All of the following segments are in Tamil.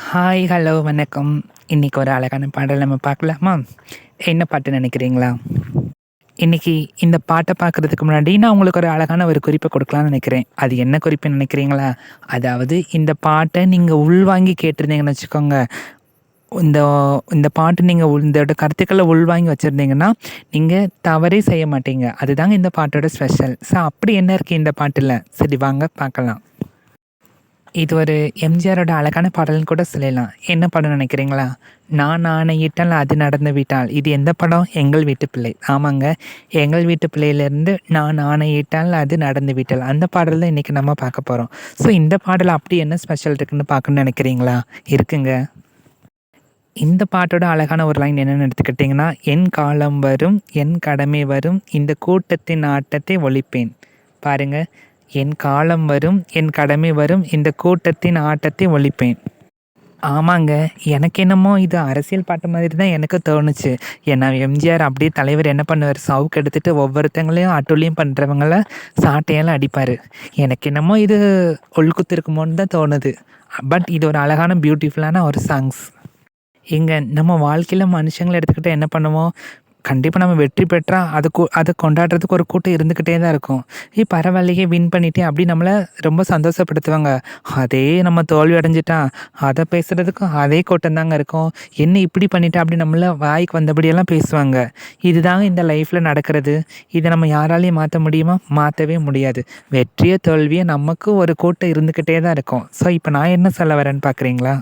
ஹாய் ஹலோ வணக்கம். இன்றைக்கி ஒரு அழகான பாடல் நம்ம பார்க்கலாமா? என்ன பாட்டு நினைக்கிறீங்களா? இன்றைக்கி இந்த பாட்டை பார்க்குறதுக்கு முன்னாடி நான் உங்களுக்கு ஒரு அழகான ஒரு குறிப்பை கொடுக்கலான்னு நினைக்கிறேன். அது என்ன குறிப்பு நினைக்கிறீங்களா? அதாவது இந்த பாட்டை நீங்கள் உள்வாங்கி கேட்டிருந்தீங்கன்னு வச்சுக்கோங்க. இந்த இந்த பாட்டு நீங்கள் இதோட கருத்துக்களை உள்வாங்கி வச்சுருந்தீங்கன்னா நீங்கள் தவறே செய்ய மாட்டீங்க. அதுதாங்க இந்த பாட்டோட ஸ்பெஷல் ஸோ அப்படி என்ன இருக்குது இந்த பாட்டில்? சரி வாங்க பார்க்கலாம். இது ஒரு எம்ஜிஆரோட அழகான பாடல்னு கூட சொல்லலாம். என்ன படம் நினைக்கிறீங்களா? நான் ஆணையிட்டால் அது நடந்து விட்டால். இது எந்த படம்? எங்கள் வீட்டு பிள்ளை. ஆமாங்க. எங்கள் வீட்டு பிள்ளையிலேருந்து நான் ஆணையிட்டால் அது நடந்து விட்டால். அந்த பாடல் தான் இன்றைக்கி நம்ம பார்க்க போகிறோம் ஸோ இந்த பாடல் அப்படி என்ன ஸ்பெஷல் இருக்குன்னு பார்க்கணுன்னு நினைக்கிறீங்களா? இருக்குங்க. இந்த பாட்டோட அழகான ஒரு லைன் என்னென்னு எடுத்துக்கிட்டிங்கன்னா என் காலம் வரும் என் கடமை வரும் இந்த கூட்டத்தின் ஆட்டத்தை ஒழிப்பேன். பாருங்கள் என் காலம் வரும் என் கடமை வரும் இந்த கூட்டத்தின் ஆட்டத்தை ஒழிப்பேன். ஆமாங்க எனக்கு என்னமோ இது அரசியல் பாட்டு மாதிரி தான் எனக்கு தோணுச்சு. ஏன்னா எம்ஜிஆர் அப்படியே தலைவர் என்ன பண்ணுவார்? சவுக்கு எடுத்துகிட்டு ஒவ்வொருத்தங்களையும் அட்டுலியும் பண்ணுறவங்கள சாட்டையெல்லாம் அடிப்பார். எனக்கு என்னமோ இது ஒழுக்குத்து இருக்குமோன்னு தான் தோணுது. பட் இது ஒரு அழகான பியூட்டிஃபுல்லான ஒரு சாங்ஸ் இங்கே நம்ம வாழ்க்கையில் மனுஷங்களை எடுத்துக்கிட்டு என்ன பண்ணுவோம்? கண்டிப்பாக நம்ம வெற்றி பெற்றால் அது அதை கொண்டாடுறதுக்கு ஒரு கூட்டம் இருந்துக்கிட்டே தான் இருக்கும். ஏ பரவாயில்லையே வின் பண்ணிட்டேன் அப்படி நம்மளை ரொம்ப சந்தோஷப்படுத்துவாங்க. அதே நம்ம தோல்வி அடைஞ்சிட்டா அதை பேசுகிறதுக்கும் அதே கூட்டம் தாங்க இருக்கும். என்ன இப்படி பண்ணிட்டா அப்படி நம்மளை வாய்க்கு வந்தபடியெல்லாம் பேசுவாங்க. இதுதாங்க இந்த லைஃப்பில் நடக்கிறது. இதை நம்ம யாராலையும் மாற்ற முடியுமா? மாற்றவே முடியாது. வெற்றியை தோல்வியை நமக்கு ஒரு கூட்டம் இருந்துக்கிட்டே தான் இருக்கும். ஸோ இப்போ நான் என்ன சொல்ல வரேன்னு பார்க்குறீங்களா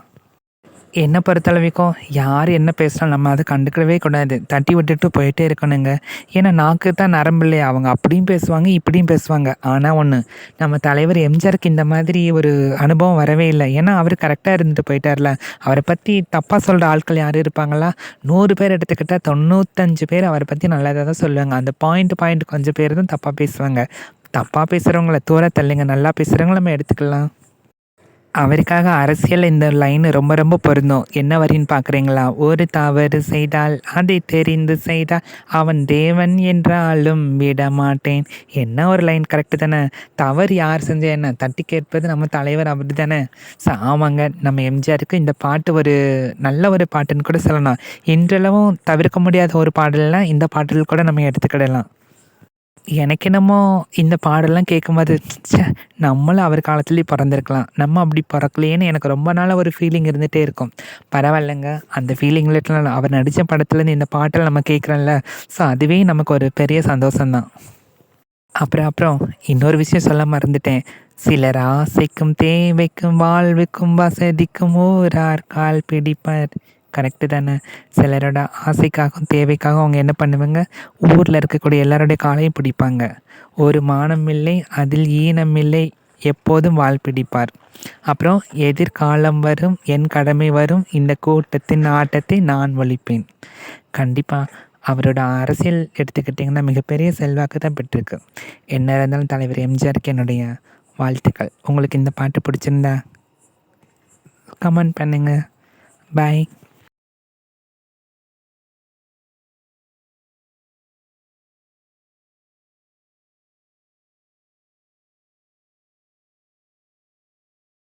என்னை பொறுத்தளவுக்கும் யார் என்ன பேசினாலும் நம்ம அதை கண்டுக்கவே கூடாது. தட்டி விட்டுட்டு போயிட்டே இருக்கணுங்க. ஏன்னா நாக்கு தான் நரம்பு இல்லையா? அவங்க அப்படியும் பேசுவாங்க இப்படியும் பேசுவாங்க. ஆனால் ஒன்று நம்ம தலைவர் எம்ஜிஆருக்கு இந்த மாதிரி ஒரு அனுபவம் வரவே இல்லை. ஏன்னா அவர் கரெக்டாக இருந்துட்டு போயிட்டார்ல. அவரை பற்றி தப்பாக சொல்கிற ஆட்கள் யார் இருப்பாங்களா? நூறு பேர் எடுத்துக்கிட்டால் தொண்ணூத்தஞ்சு பேர் அவரை பற்றி நல்லதாக தான் சொல்லுவாங்க. அந்த பாயிண்ட் பாயிண்ட் கொஞ்சம் பேர் தான் தப்பாக பேசுவாங்க. தப்பாக பேசுகிறவங்கள தூர தள்ளிங்க நல்லா பேசுகிறவங்கள நம்ம எடுத்துக்கலாம். அவருக்காக அரசியல் இந்த லைன் ரொம்ப ரொம்ப பொருந்தும். என்ன வரின்னு பார்க்குறீங்களா? ஒரு தவறு செய்தால் அதை தெரிந்து செய்தால் அவன் தேவன் என்றாலும் விட மாட்டேன் என்ன ஒரு லைன் கரெக்டு தானே? தவறு யார் செஞ்ச என்ன? தட்டி கேட்பது நம்ம தலைவர் அப்படி தானே. ஸோ ஆமாங்க நம்ம எம்ஜிஆருக்கு இந்த பாட்டு ஒரு நல்ல ஒரு பாட்டுன்னு கூட சொல்லலாம். இன்றளவும் தவிர்க்க முடியாத ஒரு பாடல்னால் இந்த பாடல் கூட நம்ம எடுத்துக்கிடலாம். எனக்கு என்னமோ இந்த பாடலாம் கேட்கும்போது ச்சே நம்மளும் அவர் காலத்துலேயே பிறந்திருக்கலாம். நம்ம அப்படி பிறக்கலையேன்னு எனக்கு ரொம்ப நாளாக ஒரு ஃபீலிங் இருந்துகிட்டே இருக்கும். பரவாயில்லைங்க. அந்த ஃபீலிங்கில் அவர் நடித்த படத்துலேருந்து இந்த பாட்டில் நம்ம கேட்குறோம்ல ஸோ அதுவே நமக்கு ஒரு பெரிய சந்தோஷம்தான். அப்புறம் அப்புறம் இன்னொரு விஷயம் சொல்ல மறந்துட்டேன். சிலர் ஆசைக்கும் தேவைக்கும் வாழ்வுக்கும் வசதிக்கும் ஓரார் கால் பிடிப்பார். கரெக்டு தானே? சிலரோட ஆசைக்காகவும் தேவைக்காகவும் அவங்க என்ன பண்ணுவாங்க? ஊரில் இருக்கக்கூடிய எல்லாருடைய காலையும் பிடிப்பாங்க. ஒரு மானம் இல்லை அதில் ஈனம் இல்லை எப்போதும் வாழ் பிடிப்பார். அப்புறம் எதிர்காலம் வரும் என் கடமை வரும் இந்த கூட்டத்தின் ஆட்டத்தை நான் ஒழிப்பேன். கண்டிப்பாக அவரோட அரசியல் எடுத்துக்கிட்டிங்கன்னா மிகப்பெரிய செல்வாக்கு தான் பெற்றிருக்கு. என்ன இருந்தாலும் தலைவர் எம்ஜிஆருக்கு என்னுடைய வாழ்த்துக்கள். உங்களுக்கு இந்த பாட்டு பிடிச்சிருந்தா கமெண்ட் பண்ணுங்கள் பாய்